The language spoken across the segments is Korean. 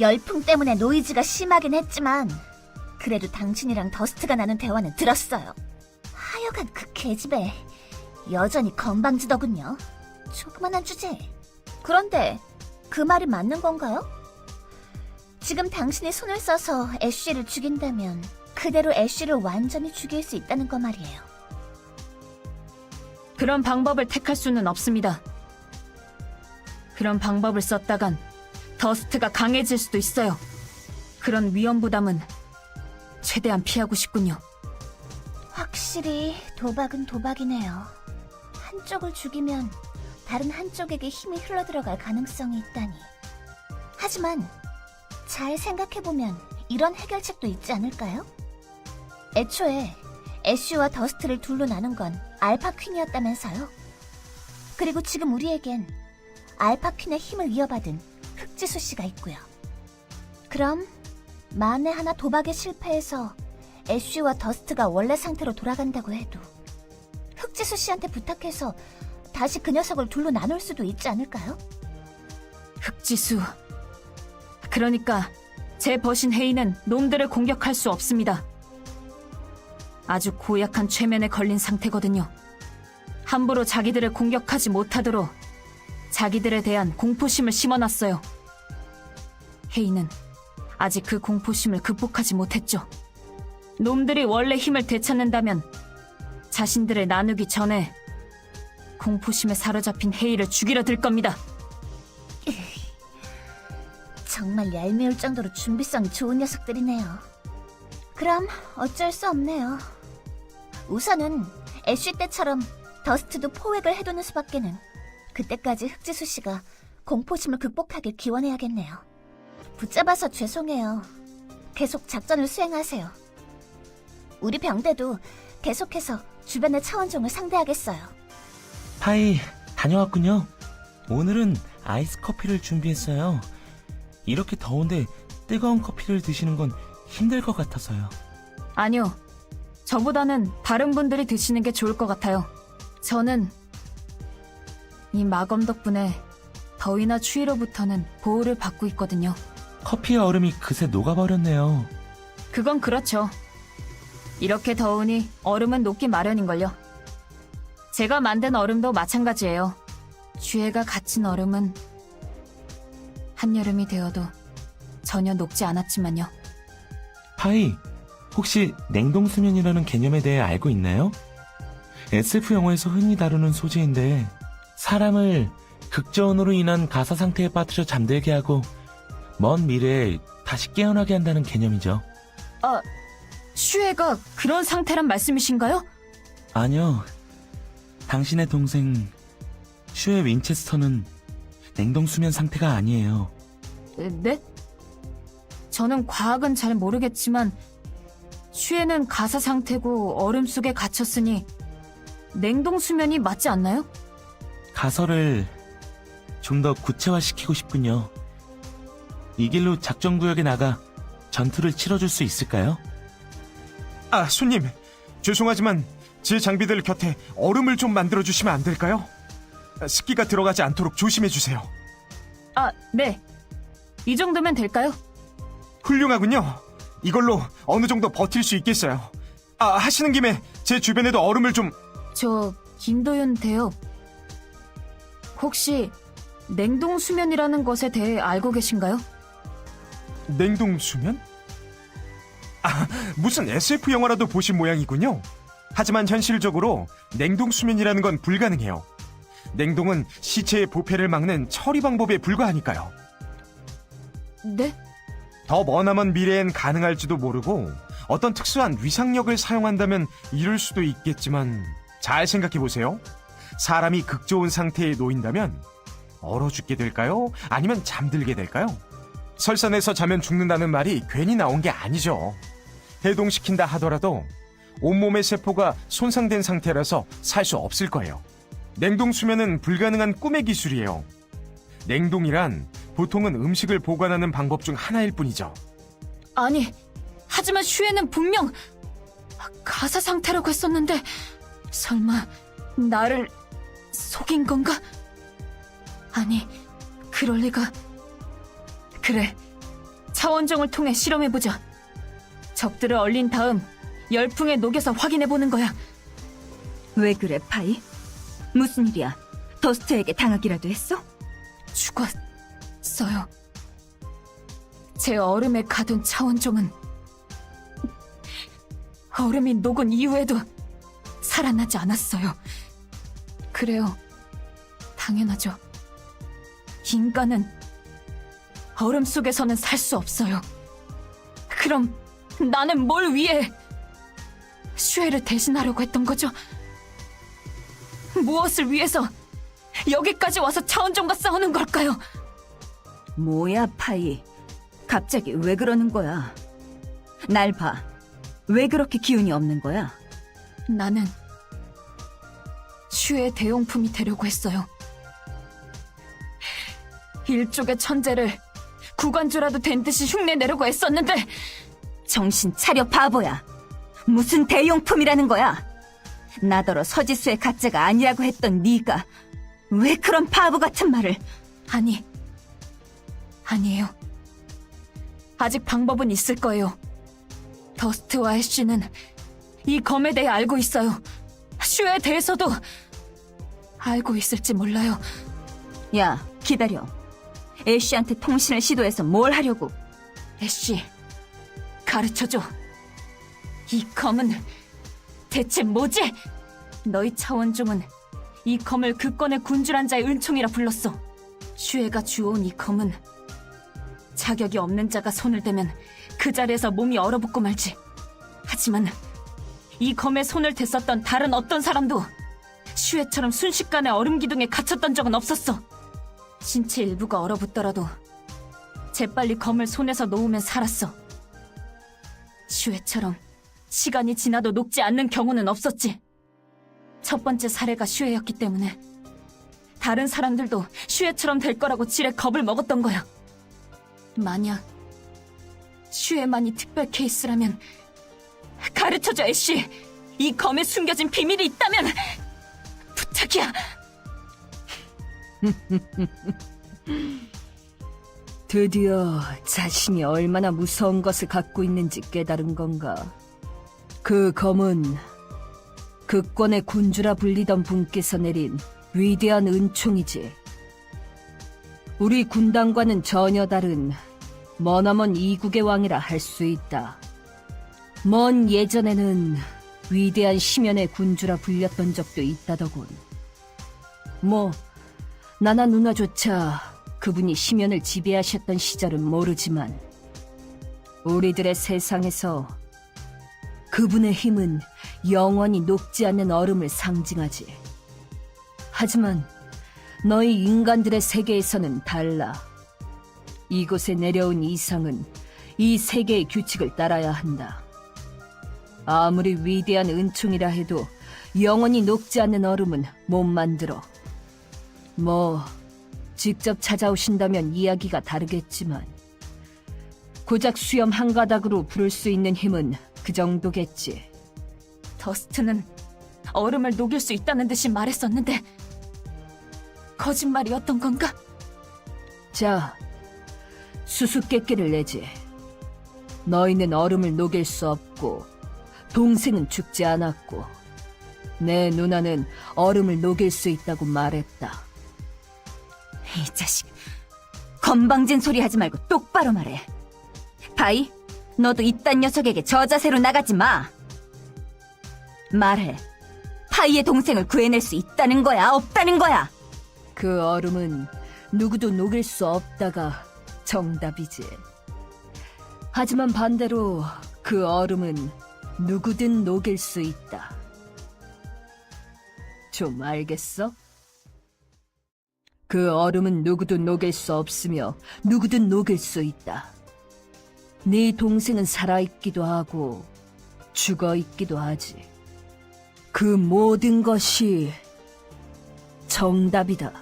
열풍 때문에 노이즈가 심하긴 했지만 그래도 당신이랑 더스트가 나눈 대화는 들었어요. 하여간 그 계집애 여전히 건방지더군요. 조그만한 주제. 그런데 그 말이 맞는 건가요? 지금 당신이 손을 써서 애쉬를 죽인다면 그대로 애쉬를 완전히 죽일 수 있다는 거 말이에요. 그런 방법을 택할 수는 없습니다. 그런 방법을 썼다간 더스트가 강해질 수도 있어요. 그런 위험 부담은 최대한 피하고 싶군요. 확실히 도박은 도박이네요. 한쪽을 죽이면 다른 한쪽에게 힘이 흘러들어갈 가능성이 있다니. 하지만 잘 생각해보면 이런 해결책도 있지 않을까요? 애초에 애쉬와 더스트를 둘로 나눈 건 알파 퀸이었다면서요. 그리고 지금 우리에겐 알파 퀸의 힘을 이어받은 흑지수 씨가 있고요. 그럼 만에 하나 도박에 실패해서 애쉬와 더스트가 원래 상태로 돌아간다고 해도 흑지수 씨한테 부탁해서 다시 그 녀석을 둘로 나눌 수도 있지 않을까요? 흑지수. 그러니까 제 버신 헤이는 놈들을 공격할 수 없습니다. 아주 고약한 최면에 걸린 상태거든요. 함부로 자기들을 공격하지 못하도록 자기들에 대한 공포심을 심어놨어요. 헤이는 아직 그 공포심을 극복하지 못했죠. 놈들이 원래 힘을 되찾는다면 자신들을 나누기 전에 공포심에 사로잡힌 헤이를 죽이려 들 겁니다. 정말 얄미울 정도로 준비성이 좋은 녀석들이네요. 그럼 어쩔 수 없네요. 우선은 애쉬 때처럼 더스트도 포획을 해두는 수밖에는 그때까지 흑지수 씨가 공포심을 극복하길 기원해야겠네요. 붙잡아서 죄송해요. 계속 작전을 수행하세요. 우리 병대도 계속해서 주변의 차원종을 상대하겠어요. 파이, 다녀왔군요. 오늘은 아이스 커피를 준비했어요. 이렇게 더운데 뜨거운 커피를 드시는 건 힘들 것 같아서요. 아니요. 저보다는 다른 분들이 드시는 게 좋을 것 같아요. 저는 이 마검 덕분에 더위나 추위로부터는 보호를 받고 있거든요. 커피의 얼음이 그새 녹아버렸네요. 그건 그렇죠. 이렇게 더우니 얼음은 녹기 마련인걸요. 제가 만든 얼음도 마찬가지예요. 쥐애가 갇힌 얼음은 한여름이 되어도 전혀 녹지 않았지만요. 파이, 혹시 냉동수면이라는 개념에 대해 알고 있나요? SF 영화에서 흔히 다루는 소재인데 사람을 극저온으로 인한 가사 상태에 빠뜨려 잠들게 하고 먼 미래에 다시 깨어나게 한다는 개념이죠. 아, 슈에가 그런 상태란 말씀이신가요? 아니요. 당신의 동생 슈의 윈체스터는 냉동 수면 상태가 아니에요. 에, 네? 저는 과학은 잘 모르겠지만 슈에는 가사 상태고 얼음 속에 갇혔으니 냉동 수면이 맞지 않나요? 가설을 좀 더 구체화시키고 싶군요. 이 길로 작전구역에 나가 전투를 치러줄 수 있을까요? 아, 손님. 죄송하지만 제 장비들 곁에 얼음을 좀 만들어 주시면 안 될까요? 아, 습기가 들어가지 않도록 조심해 주세요. 아, 네. 이 정도면 될까요? 훌륭하군요. 이걸로 어느 정도 버틸 수 있겠어요. 아, 하시는 김에 제 주변에도 얼음을 좀 저 김도윤 대업 혹시 냉동 수면이라는 것에 대해 알고 계신가요? 냉동 수면? 아, 무슨 SF 영화라도 보신 모양이군요. 하지만 현실적으로 냉동 수면이라는 건 불가능해요. 냉동은 시체의 부패를 막는 처리 방법에 불과하니까요. 네? 더 머나먼 미래엔 가능할지도 모르고 어떤 특수한 위상력을 사용한다면 이룰 수도 있겠지만 잘 생각해 보세요. 사람이 극좋은 상태에 놓인다면 얼어 죽게 될까요? 아니면 잠들게 될까요? 설산에서 자면 죽는다는 말이 괜히 나온 게 아니죠. 해동시킨다 하더라도 온몸의 세포가 손상된 상태라서 살 수 없을 거예요. 냉동 수면은 불가능한 꿈의 기술이에요. 냉동이란 보통은 음식을 보관하는 방법 중 하나일 뿐이죠. 아니, 하지만 슈에는 분명 가사 상태라고 했었는데 설마 나를 속인 건가? 아니, 그럴 리가. 그래, 차원종을 통해 실험해보자. 적들을 얼린 다음 열풍에 녹여서 확인해보는 거야. 왜 그래, 파이? 무슨 일이야? 더스트에게 당하기라도 했어? 죽었어요. 제 얼음에 가둔 차원종은 얼음이 녹은 이후에도 살아나지 않았어요. 그래요. 당연하죠. 인간은 얼음 속에서는 살 수 없어요. 그럼 나는 뭘 위해 슈에를 대신하려고 했던 거죠? 무엇을 위해서 여기까지 와서 차원종과 싸우는 걸까요? 뭐야, 파이? 갑자기 왜 그러는 거야? 날 봐. 왜 그렇게 기운이 없는 거야? 나는 슈의 대용품이 되려고 했어요. 일족의 천재를 구관주라도 된 듯이 흉내 내려고 애썼는데 정신 차려, 바보야. 무슨 대용품이라는 거야? 나더러 서지수의 가짜가 아니라고 했던 네가 왜 그런 바보 같은 말을? 아니 아니에요. 아직 방법은 있을 거예요. 더스트와 애쉬는 이 검에 대해 알고 있어요. 슈에 대해서도 알고 있을지 몰라요. 야, 기다려. 애쉬한테 통신을 시도해서 뭘 하려고? 애쉬, 가르쳐줘. 이 검은 대체 뭐지? 너희 차원종은 이 검을 그권의 군주란 자의 은총이라 불렀어. 슈에가 주워온 이 검은 자격이 없는 자가 손을 대면 그 자리에서 몸이 얼어붙고 말지. 하지만 이 검에 손을 댔었던 다른 어떤 사람도 슈에처럼 순식간에 얼음 기둥에 갇혔던 적은 없었어. 신체 일부가 얼어붙더라도 재빨리 검을 손에서 놓으면 살았어. 슈에처럼 시간이 지나도 녹지 않는 경우는 없었지. 첫 번째 사례가 슈에였기 때문에 다른 사람들도 슈에처럼 될 거라고 지레 겁을 먹었던 거야. 만약 슈에만이 특별 케이스라면 가르쳐줘, 애쉬. 이 검에 숨겨진 비밀이 있다면 부탁이야. 드디어 자신이 얼마나 무서운 것을 갖고 있는지 깨달은 건가. 그 검은 극권의 군주라 불리던 분께서 내린 위대한 은총이지. 우리 군단과는 전혀 다른 머나먼 이국의 왕이라 할 수 있다. 먼 예전에는 위대한 심연의 군주라 불렸던 적도 있다더군. 뭐, 나나 누나조차 그분이 심연을 지배하셨던 시절은 모르지만 우리들의 세상에서 그분의 힘은 영원히 녹지 않는 얼음을 상징하지. 하지만 너희 인간들의 세계에서는 달라. 이곳에 내려온 이상은 이 세계의 규칙을 따라야 한다. 아무리 위대한 은총이라 해도 영원히 녹지 않는 얼음은 못 만들어. 뭐, 직접 찾아오신다면 이야기가 다르겠지만, 고작 수염 한 가닥으로 부를 수 있는 힘은 그 정도겠지. 더스트는 얼음을 녹일 수 있다는 듯이 말했었는데 거짓말이었던 건가? 자, 수수께끼를 내지. 너희는 얼음을 녹일 수 없고, 동생은 죽지 않았고, 내 누나는 얼음을 녹일 수 있다고 말했다. 이 자식, 건방진 소리 하지 말고 똑바로 말해. 바이, 너도 이딴 녀석에게 저 자세로 나가지 마. 말해. 파이의 동생을 구해낼 수 있다는 거야, 없다는 거야? 그 얼음은 누구도 녹일 수 없다가 정답이지. 하지만 반대로 그 얼음은 누구든 녹일 수 있다. 좀 알겠어? 그 얼음은 누구도 녹일 수 없으며 누구든 녹일 수 있다. 네 동생은 살아있기도 하고 죽어있기도 하지. 그 모든 것이 정답이다.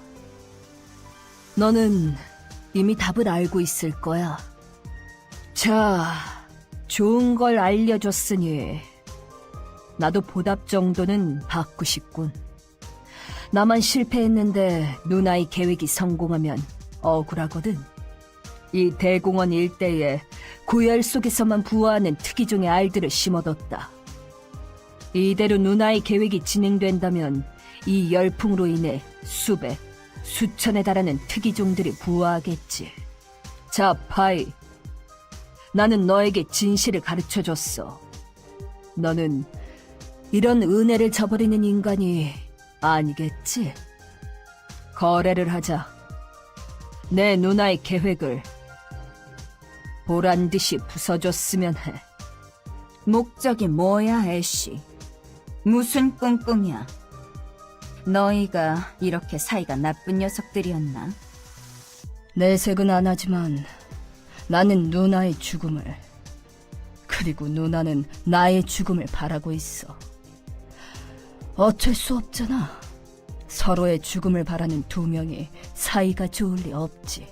너는 이미 답을 알고 있을 거야. 자, 좋은 걸 알려줬으니 나도 보답 정도는 받고 싶군. 나만 실패했는데 누나의 계획이 성공하면 억울하거든. 이 대공원 일대에 고열 속에서만 부화하는 특이종의 알들을 심어뒀다. 이대로 누나의 계획이 진행된다면 이 열풍으로 인해 수백, 수천에 달하는 특이종들이 부화하겠지. 자, 파이. 나는 너에게 진실을 가르쳐 줬어. 너는 이런 은혜를 저버리는 인간이 아니겠지? 거래를 하자. 내 누나의 계획을 보란 듯이 부숴줬으면 해. 목적이 뭐야, 애쉬? 무슨 꿍꿍이야? 너희가 이렇게 사이가 나쁜 녀석들이었나? 내색은 안 하지만 나는 누나의 죽음을 그리고 누나는 나의 죽음을 바라고 있어. 어쩔 수 없잖아. 서로의 죽음을 바라는 두 명이 사이가 좋을 리 없지.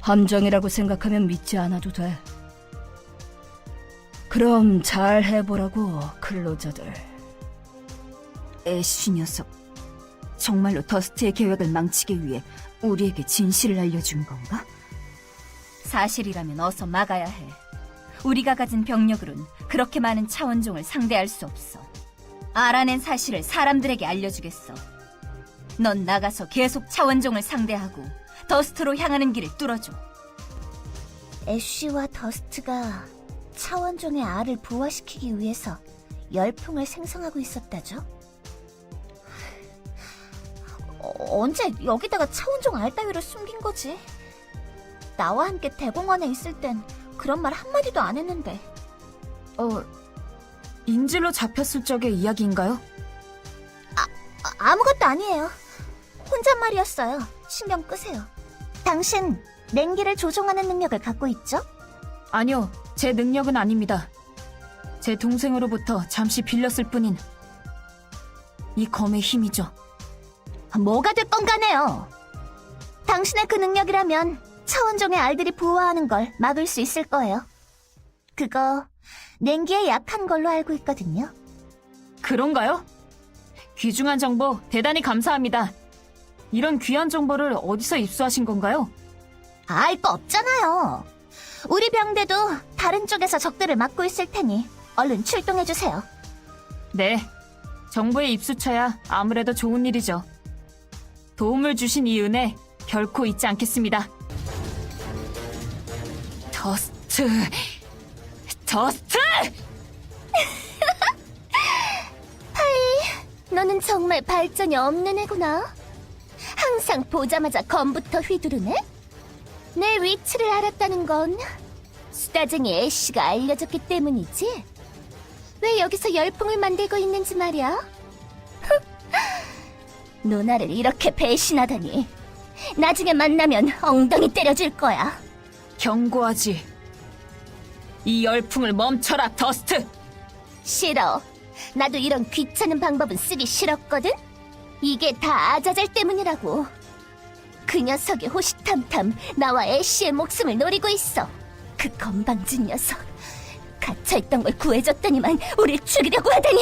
함정이라고 생각하면 믿지 않아도 돼. 그럼 잘 해보라고, 클로저들. 애쉬 녀석. 정말로 더스트의 계획을 망치기 위해 우리에게 진실을 알려준 건가? 사실이라면 어서 막아야 해. 우리가 가진 병력으론 그렇게 많은 차원종을 상대할 수 없어. 알아낸 사실을 사람들에게 알려주겠어. 넌 나가서 계속 차원종을 상대하고 더스트로 향하는 길을 뚫어줘. 애쉬와 더스트가 차원종의 알을 부화시키기 위해서 열풍을 생성하고 있었다죠? 어, 언제 여기다가 차원종 알 따위를 숨긴 거지? 나와 함께 대공원에 있을 땐 그런 말 한마디도 안 했는데 어, 인질로 잡혔을 적의 이야기인가요? 아, 아무것도 아니에요. 혼잣말이었어요. 신경 끄세요. 당신 냉기를 조종하는 능력을 갖고 있죠? 아니요, 제 능력은 아닙니다. 제 동생으로부터 잠시 빌렸을 뿐인 이 검의 힘이죠. 뭐가 됐건 간에요. 당신의 그 능력이라면 차원종의 알들이 부화하는 걸 막을 수 있을 거예요. 그거 냉기에 약한 걸로 알고 있거든요. 그런가요? 귀중한 정보 대단히 감사합니다. 이런 귀한 정보를 어디서 입수하신 건가요? 알 거 없잖아요. 우리 병대도 다른 쪽에서 적들을 막고 있을 테니 얼른 출동해 주세요. 네. 정보에 입수쳐야 아무래도 좋은 일이죠. 도움을 주신 이 은혜 결코 잊지 않겠습니다. 더스트, 더스트! 너는 정말 발전이 없는 애구나. 항상 보자마자 검부터 휘두르네? 내 위치를 알았다는 건 수다쟁이 애쉬가 알려줬기 때문이지? 왜 여기서 열풍을 만들고 있는지 말이야? 누나를 이렇게 배신하다니. 나중에 만나면 엉덩이 때려줄 거야. 경고하지. 이 열풍을 멈춰라, 더스트! 싫어. 나도 이런 귀찮은 방법은 쓰기 싫었거든? 이게 다 아자잘 때문이라고. 그 녀석이 호시탐탐 나와 애쉬의 목숨을 노리고 있어. 그 건방진 녀석. 갇혀있던 걸 구해줬더니만 우릴 죽이려고 하다니.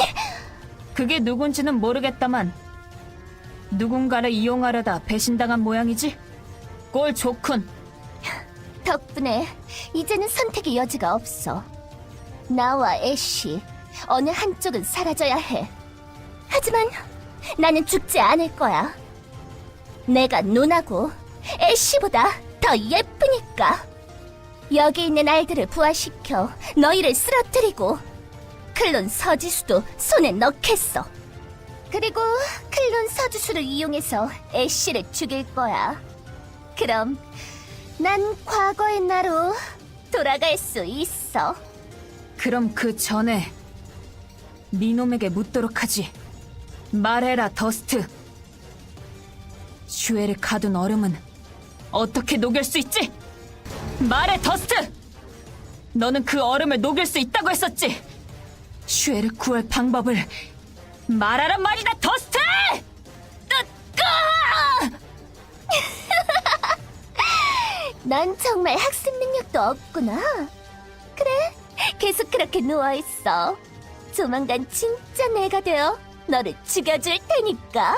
그게 누군지는 모르겠다만 누군가를 이용하려다 배신당한 모양이지? 꼴 좋군. 덕분에 이제는 선택의 여지가 없어. 나와 애쉬, 어느 한쪽은 사라져야 해. 하지만 나는 죽지 않을 거야. 내가 누나고 애쉬보다 더 예쁘니까. 여기 있는 알들을 부화시켜 너희를 쓰러뜨리고 클론 서지수도 손에 넣겠어. 그리고 클론 서지수를 이용해서 애쉬를 죽일 거야. 그럼 난 과거의 나로 돌아갈 수 있어. 그럼 그 전에 니놈에게 묻도록 하지. 말해라, 더스트. 슈에를 가둔 얼음은 어떻게 녹일 수 있지? 말해, 더스트! 너는 그 얼음을 녹일 수 있다고 했었지. 슈에를 구할 방법을 말하란 말이다, 더스트! 넌 정말 학습 능력도 없구나. 그래, 계속 그렇게 누워있어. 조만간 진짜 내가 되어 너를 죽여줄 테니까.